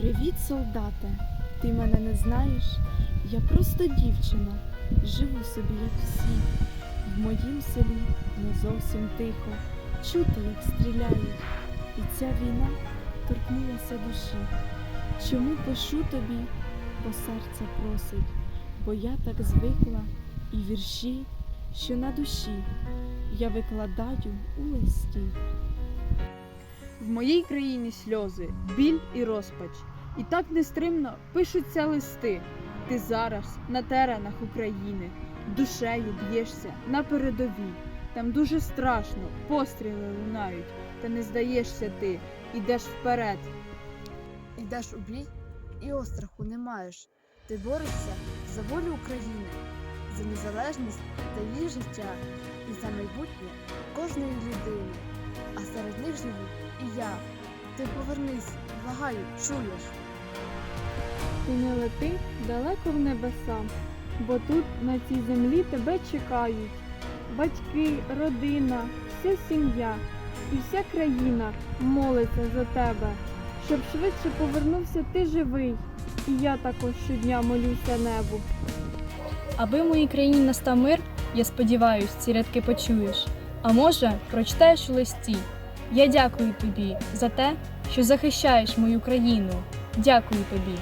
Привіт, солдате. Ти мене не знаєш? Я просто дівчина. Живу собі, як всі. В моїм селі не зовсім тихо. Чути, як стріляють. І ця війна торкнулася душі. Чому пишу тобі, бо серце просить, бо я так звикла, і вірші, що на душі, я викладаю у листі. В моїй країні сльози, біль і розпач. І так нестримно пишуться листи. Ти зараз на теренах України, душею б'єшся на передовій. Там дуже страшно, постріли лунають, та не здаєшся ти, ідеш вперед. Йдеш у бій і остраху не маєш. Ти борешся за волю України, за незалежність та її життя, і за майбутнє кожної людини. А серед них живу і я. Ти повернись, благаю, чуєш. Ти не лети далеко в небеса, бо тут на цій землі тебе чекають. Батьки, родина, вся сім'я і вся країна молиться за тебе, щоб швидше повернувся ти живий. І я також щодня молюся небу. Аби в моїй країні настав мир, я сподіваюсь, ці рядки почуєш. А може, прочитаєш у листі. Я дякую тобі за те, що захищаєш мою країну. Дякую тобі.